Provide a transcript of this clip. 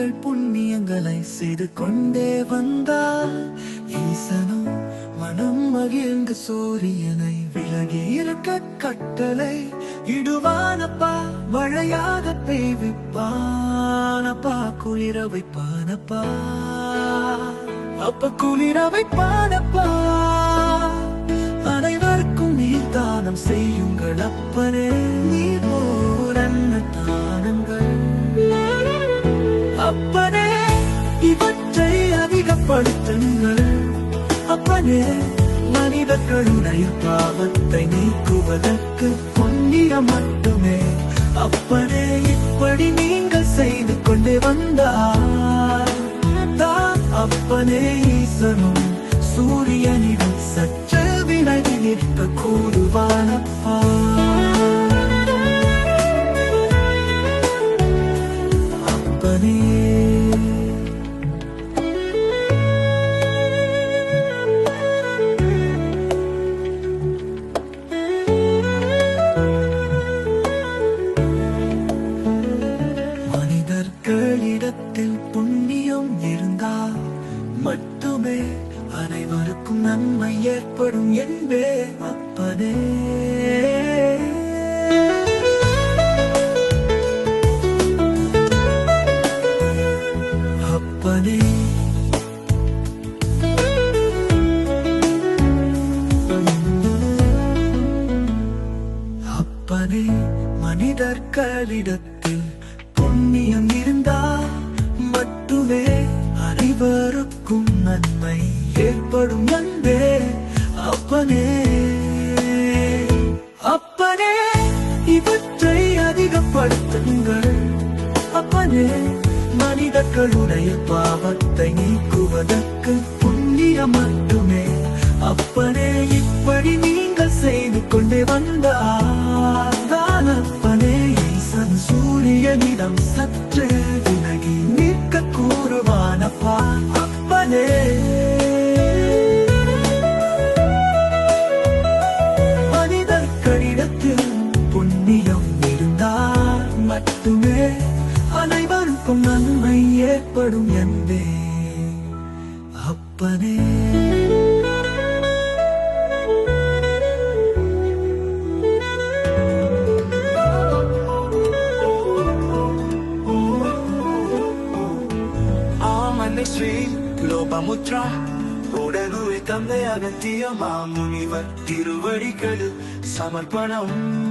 உங்கள் புண்ணியங்களை செய்து கொண்டே வந்தார். ஈசனும் மனம் மகிழ்ந்து சூரியனை விலகி இருக்க கட்டளை இடுவானப்பா மழையாக பெய்விப்பானப்பா குளிர வைப்பானப்பா அப்ப குளிர வைப்பானப்பா அனைவருக்கும் நீர் தானம் செய்யுங்கள் அப்பனே நீர் படுத்துங்கள் அப்பனே மனிதர்களுடைய பாவத்தை நீக்குவதற்கு பொன்னிய மட்டுமே அப்பனே இப்படி நீங்கள் செய்து கொண்டு வந்தார் தான் அப்பனே ஈசனும் சூரியனிடம் சற்று விலகி நிற்க கூறுவானப்பா மட்டுமே அனைவருக்கும் நன்மை ஏற்படும் என்பே அப்பனே. அப்பனே. அப்பனே மனிதர்களிடத்தில் இவற்றை அதிகப்படுத்துங்கள். அப்பனே மனிதர்களுடைய பாவத்தை நீக்குவதற்கு புண்ணியம் மட்டுமே. அப்பனே இப்படி நீங்கள் செய்து கொண்டே வந்தால் அப்பனே சூரியனிடம் சற்றே மட்டுமே அனைவருக்கும் நன்மை ஏற்படும் என்பே. அப்பனே. ஆமன்னை ஸ்ரீ லோபமுத்ரா. உடலுவை தந்தை அகத்திய மாமுனிவர் திருவடிகள் சமர்ப்பணம்.